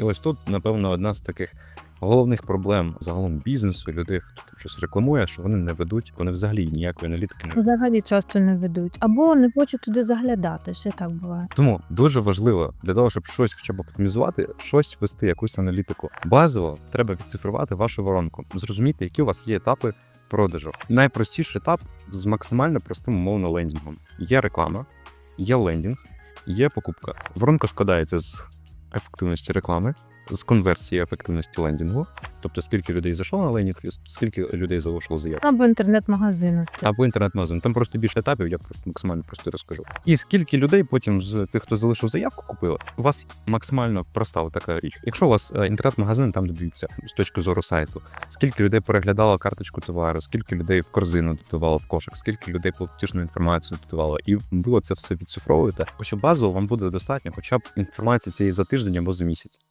І ось тут, напевно, одна з таких головних проблем загалом бізнесу, людей, хто там щось рекламує, що вони не ведуть, вони взагалі ніякої аналітики не Взагалі часто не ведуть. Або не хочуть туди заглядати. Ще так буває. Тому дуже важливо для того, щоб щось хоча б оптимізувати, щось вести, якусь аналітику. Базово треба відцифрувати вашу воронку, зрозуміти, які у вас є етапи продажу. Найпростіший етап з максимально простим умовно лендінгом. Є реклама, є лендінг, є покупка. Воронка складається з ефективності реклами, з конверсії ефективності лендінгу, тобто скільки людей зайшло на лендінг, і скільки людей залишило заявку. Або інтернет-магазину. Або інтернет-магазин. Там просто більше етапів, я просто максимально просто розкажу. І скільки людей потім з тих, хто залишив заявку, купили, у вас максимально проста така річ. Якщо у вас е, інтернет-магазин там додаються з точки зору сайту, скільки людей переглядало карточку товару, скільки людей в корзину додавало в кошик, скільки людей платіжну інформацію додавало, і ви оце все відцифровуєте. Хоча базово вам буде достатньо, хоча б інформації цієї за тиждень або за місяць.